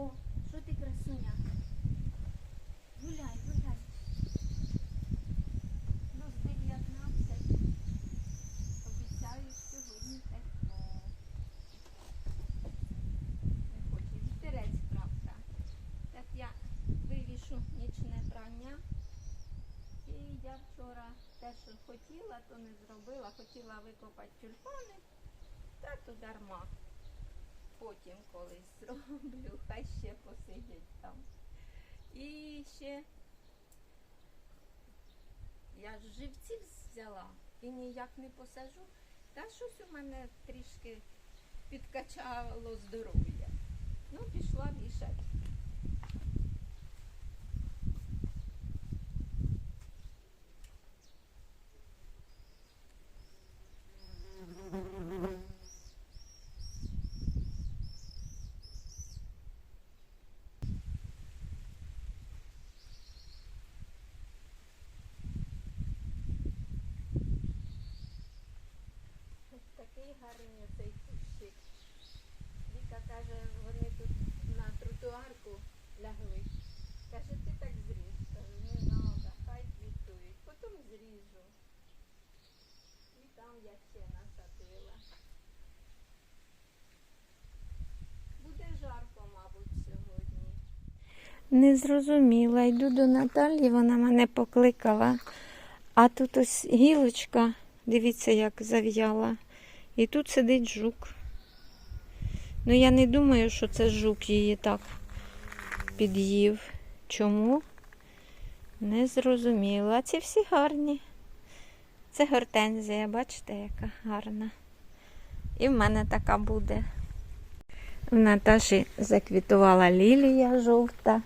О, що ти красуня? Гуляй, гуляй. Ну, з 19. Обіцяю сьогодні тепло. Не хоче вітерець, правда. Так я вивішу нічне прання. І я вчора те, що хотіла, то не зробила. Хотіла викопати тюльпани, та то дарма. Потім колись зроблю, хай ще посидять там. І ще я живців взяла і ніяк не посажу. Та щось у мене трішки підкачало здоров'я. Ну, пішла вішати. Ось такий гарний цей кущик. Віка каже, вони тут на тротуарку лягли. Каже, ти так зріж. Кажу, не треба, хай квітують. Потім зріжу. І там я ще насадила. Буде жарко, мабуть, сьогодні. Не зрозуміла. Йду до Наталі, вона мене покликала. А тут ось гілочка, дивіться, як зав'яла. І тут сидить жук. Ну, я не думаю, що це жук її так під'їв. Чому? Не зрозуміла. А ці всі гарні. Це гортензія, бачите, яка гарна. І в мене така буде. В Наташі заквітувала лілія жовта.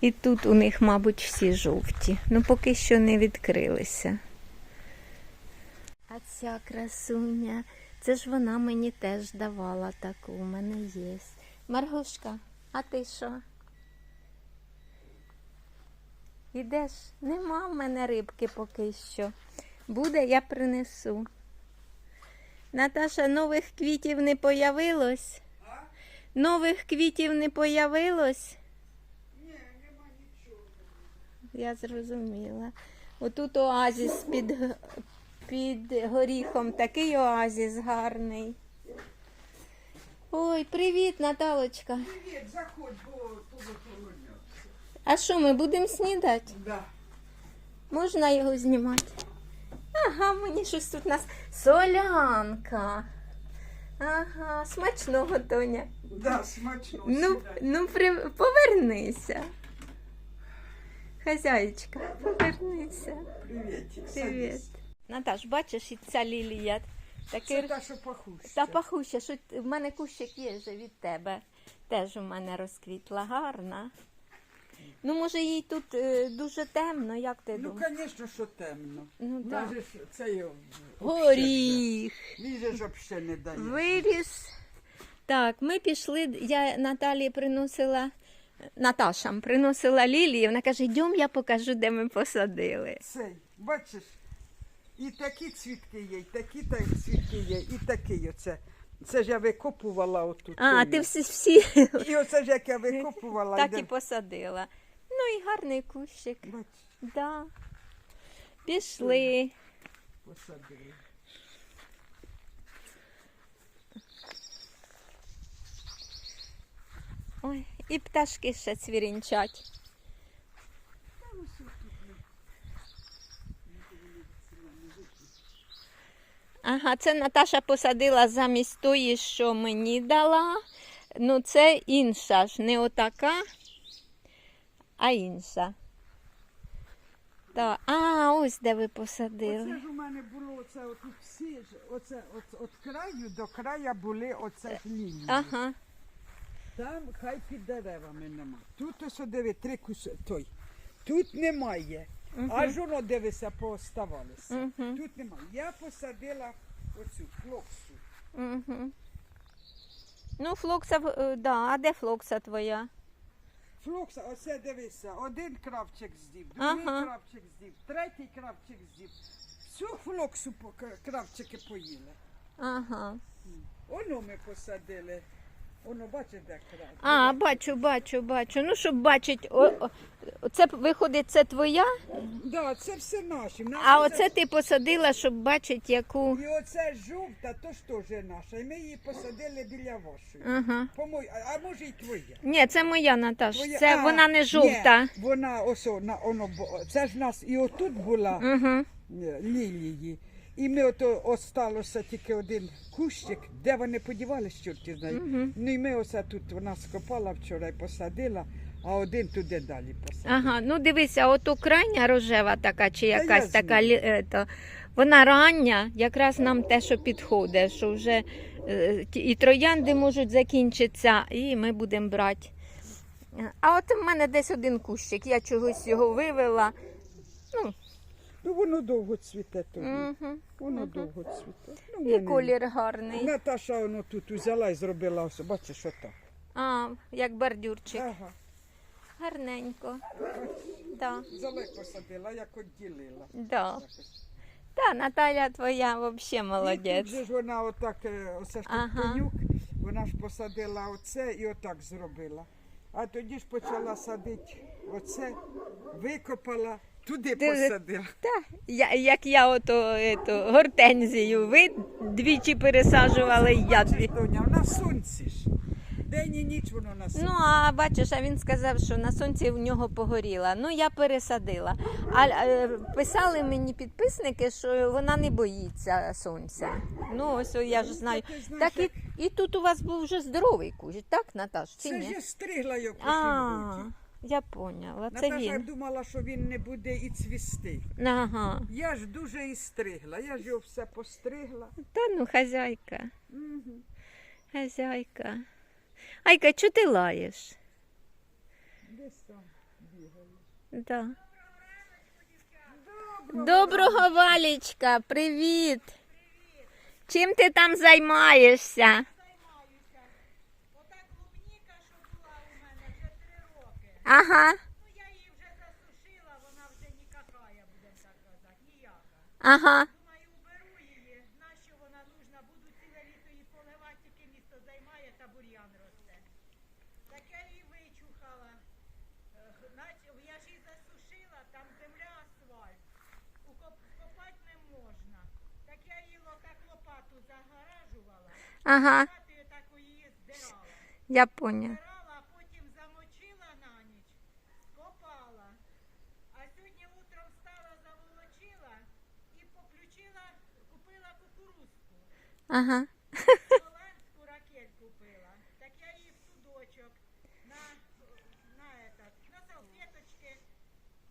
І тут у них, мабуть, всі жовті. Ну, поки що не відкрилися. А ця красуня, це ж вона мені теж давала таку, у мене є. Маргушка, а ти що? Ідеш? Нема в мене рибки поки що. Буде, я принесу. Наташа, нових квітів не появилось? Нових квітів не появилось? Я зрозуміла. Отут оазіс під, під горіхом, такий оазіс гарний. Ой, привіт, Наталочка. Привіт, заходь, бо полоняться. А що, ми будемо снідати? Да. Можна його знімати? Ага, мені щось тут у нас солянка. Ага, смачного, Тоня. Да, смачно. Ну, сідай. ну при... повернися. Хазяєчка, повернися. Привіт. Привіт. Наташ, бачиш, і ця лілія. Такий... Це та, що пахуща. Та пахуща, що в мене кущик є вже від тебе. Теж у мене розквітла, гарна. Ну, може, їй тут е, дуже темно, як ти Ну, думаєш? звісно, що темно. Ну, так. це Горіх. Він же ж взагалі не дає. Виріс. Так, ми пішли, я Наталі приносила, Наташам приносила лілії, вона каже, йдемо, я покажу, де ми посадили. Цей, бачиш, і такі цвітки є, і такі так цвітки є, і такий оце. Це ж я викопувала отут. А, ти всі, всі І оце ж як я викопувала. так йде- і посадила. Ну і гарний кущик. Бач, Да. Пішли. посадили. Ой, і пташки ще цвірінчать. Ага, це Наташа посадила замість тої, що мені дала. Ну, це інша ж, не отака, а інша. Так, а, ось де ви посадили. Оце ж у мене було оце отут всі ж, оце от, от краю до краю були оце ж лінії. Ага. Там хай під деревами нема. Тут ось диви, три куси, той. Тут немає. Аж воно дивися, пооставалося. Мгм. Тут немає. Я посадила оцю флоксу. Угу. Ну, флокса, в- е, да, а де флокса твоя? Флокса, оце дивися, один кравчик здів, другий Ага. кравчик здів, третій кравчик здів. Всю флоксу по- кравчики поїли. Ага. Оно ми посадили. Воно бачите, як раз. А, бачу, бачу, бачу. Ну, щоб бачить, о, о, це виходить, це твоя, Да, це все наші. В а оце ти посадила, щоб бачити, яку. І оце жовта, то ж теж наша. І ми її посадили біля вашої. Ага. По-мою, а, а може і твоя. Ні, це моя Наташ. Твоя- Це а, вона не жовта. Ні, вона ось о, на оно бо- це ж нас і отут була Угу. е, лілії. І ми ото осталося тільки один кущик, де вони подівались, чорті знають. Ну і ми оце тут вона скопала вчора і посадила, а один туди далі посадила. Ага, ну дивися, ото крайня рожева така, чи я якась така, лі- е, то, вона рання, якраз нам те, що підходить, що вже е, ті- і троянди можуть закінчитися, і ми будемо брати. А от в мене десь один кущик, я чогось його вивела. Ну воно довго цвіте тобі. Угу. Воно довго цвіте. Ну, І мене колір гарний. Наташа воно тут взяла і зробила ось, бачиш, що так. А, як бордюрчик. Ага. Гарненько. Да, Зале посадила, як відділила. да. Та Наталя твоя взагалі І молодець. тут же ж вона отак, е, оце ж Ага. ага. конюк, вона ж посадила оце і отак зробила. А тоді ж почала садити оце, викопала, туди Ти- посадила. Та, я, як я ото, ето, гортензію, ви двічі пересаджували, і я дві. Бачиш, Доня, на сонці ж. День і ніч воно на сонці. Ну, а бачиш, а він сказав, що на сонці в нього погоріла. Ну, я пересадила. А е, писали мені підписники, що вона не боїться сонця. Ну, ось о, я ж знаю. Ти знаєш, Так і, і тут у вас був вже здоровий кущ, так, Наташ? Чи Це ж ні? я стригла його А. я поняла. Це Наташа він. думала, що він не буде і цвісти. Ага. Я ж дуже і стригла, я ж його все постригла. Та ну, хазяйка. Мгм. Хазяйка. Айка, чого ти лаєш? Десь там бігає. Да. Доброго Валічка, привіт. Чим ти там займаєшся? займаюся. Ота клубніка, що була у мене вже три роки. Ага, Ну я її вже засушила, вона вже нікакая, будемо так казати, ніяка. ага. Думаю, уберу її, нащо вона нужна, буду ціле літо її поливати, тільки місто займає та бур'ян росте. Так я її вичухала. Е, Я ж її засушила, там земля асфальт. Укоп- Копати не можна. Так я її ло- так лопату загоражувала. Ага, Лопатою так її здирала. я. Збирала, а потім замочила на ніч, скопала. А сьогодні утром встала, заволочила і поключила, купила кукурузку. Ага. Голландську ракель купила. Так я її в судочок на, на, этот, на салфеточки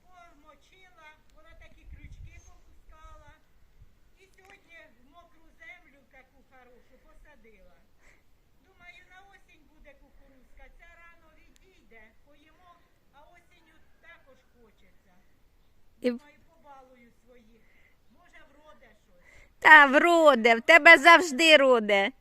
помочила, вона такі крючки попускала. І сьогодні в мокру землю таку хорошу посадила. Думаю, на осінь буде кукурузка. Ця рано відійде, поїмо, а осінню також хочеться. І... Думаю, побалую своїх. Може, вроде щось. Та вроде, в тебе завжди роде.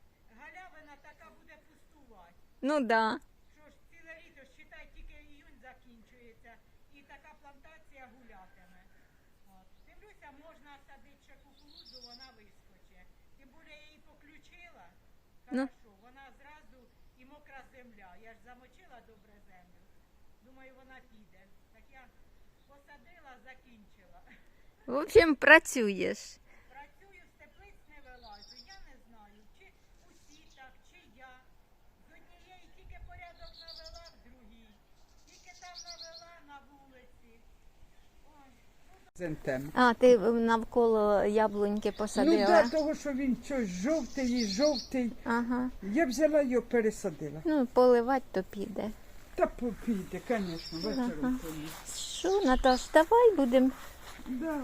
Галявина така буде пустувати. Ну да. Що ж, ціле літо, считай, тільки іюнь закінчується, і така плантація гулятиме. От. Дивлюся, можна садити ще кукурудзу, вона вискоче. Тим більше я її поключила. Ну. Хорошо, вона зразу і мокра земля. Я ж замочила добре землю. Думаю, вона піде. Так я посадила, закінчила. В общем, працюєш. Працюю, з теплиць не вилазю. Я не знаю, чи усі так, чи я. З однієї тільки порядок навела, в другій. Тільки там навела на вулиці. Ой, Зентем. А, ти навколо яблуньки Ну посадила? да, того, що він щось жовтий і жовтий. Ага. Я взяла його пересадила. Ну, поливати то піде. Та по- піде, звісно, вечором. поїде. Що, Наташ, давай будемо Да.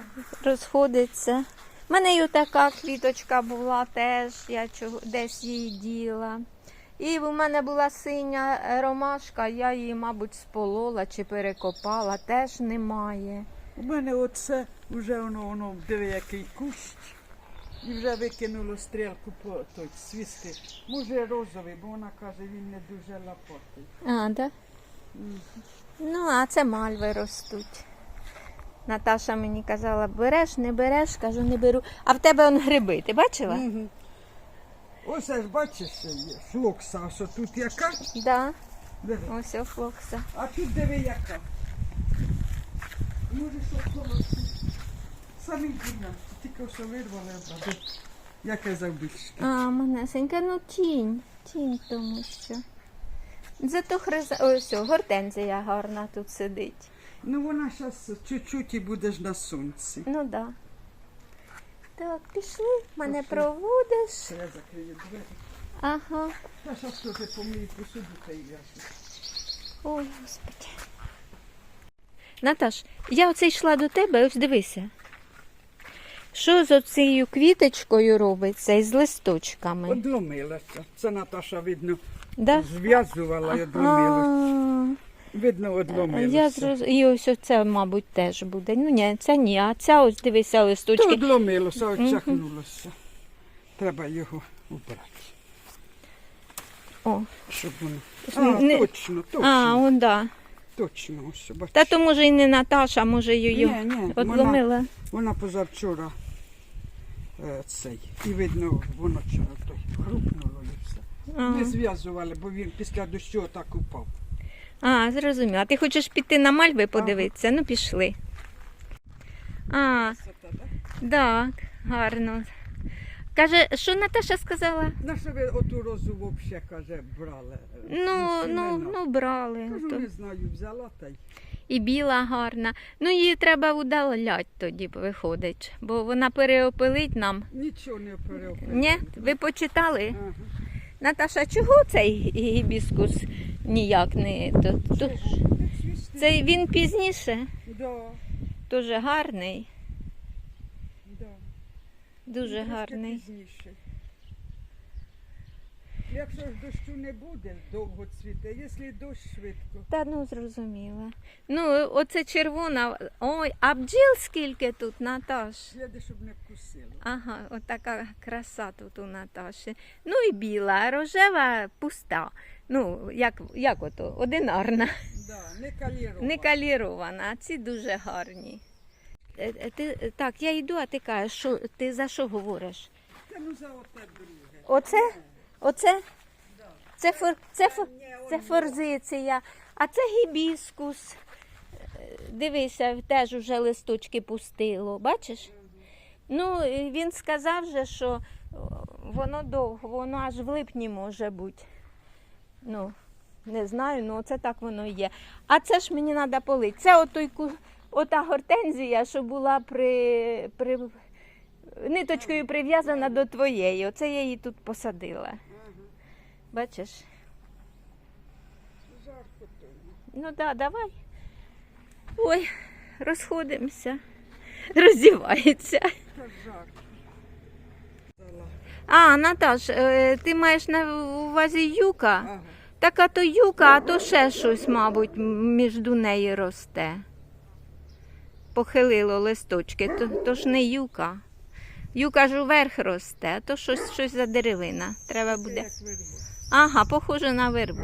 розходиться. У мене й така квіточка була теж, я чого, десь її діла. І в мене була синя е, ромашка, я її, мабуть, сполола чи перекопала, теж немає. У мене оце вже воно, воно диви, який кущ. І вже викинуло стрілку по той свісти. Може розовий, бо вона каже, він не дуже лапотий. А, да? Ну, а це мальви ростуть. Наташа мені казала, береш, не береш, кажу, не беру. А в тебе он гриби, ти бачила? Ось ж бачиш, що є флокса, а що тут яка? Да. Диви. Ось флокса. А тут диви яка. Може, що колоси. Самі ділянки, тільки що вирвали обради. Яке завбільшки. А, манесенька, ну тінь. Тінь тому що. Зато хриза. Ось гортензія гарна тут сидить. Ну вона зараз чуть-чуть і будеш на сонці. Ну да. Так, пішли, мене Пішли. проводиш. Я закрию двері. Ага. Та зараз теж помию посуду та й. Ой, господи. Наташ, я оце йшла до тебе, ось дивися. Що з оцією квіточкою робиться і з листочками? Одломилася. Це Наташа, видно, Да? зв'язувала і одломилася. А, Видно, Я одломилася. зроз... І ось оце, мабуть, теж буде. Ну ні, це ні, а ця ось дивися То листочки. одломилося, очахнулося. Треба його убрати, О. щоб воно. А, не- точно, точно, А, он да. Точно. Ось, бачиш. Та то може і не Наташа, може її Ні, ні, вона, позавчора е, цей. І видно, воно вчора той хрупнуло і все. А. Не зв'язували, бо він після дощу так упав. А, зрозуміла. Ти хочеш піти на мальви подивитися? Ну, пішли. А, Красота, так? так, гарно. Каже, що Наташа сказала? На що ви оту розу взагалі, каже, брали? е, Ну, ну, ну, брали. Кажу, То. не знаю, взяла та й. І біла гарна. Ну, її треба удалять тоді, виходить, бо вона переопилить нам. Нічого не переопило. Ні? Ви почитали? Ага. Наташа, чого цей гібіскус ніяк не. То, це він пізніше, Да, дуже гарний. Дуже гарний. пізніше. Якщо ж дощу не буде, довго цвіте, якщо дощ швидко. Та ну зрозуміла. Ну, оце червона. Ой, а бджіл скільки тут, Наташ? Сліди, щоб не вкусило. Ага, отака краса тут у Наташі. Ну і біла, а рожева пуста. Ну, як, як ото, одинарна, Да, не калірована. не калірована, а ці дуже гарні. Е, е, Ти, так, я йду, а ти кажеш, що ти за що говориш? Та ну за оте друге. Оце? Оце? Це, фор, це, фор, це форзиція, а це гібіскус. Дивися, теж вже листочки пустило, бачиш? Ну, він сказав же, що воно довго, воно аж в липні може бути. Ну, не знаю, ну це так воно і є. А це ж мені треба полити. Це отой, ота гортензія, що була при, при ниточкою прив'язана до твоєї. Оце я її тут посадила. Бачиш? Ну так, да, давай. Ой, розходимося. Роздівається. А, Наташ, е, ти маєш на увазі юка? Ага. Так а то юка, а то ще щось, мабуть, між неї росте. Похилило листочки, то, то ж не юка. Юка ж уверх росте, то щось, щось за деревина. Треба буде. Ага, похоже на вербу.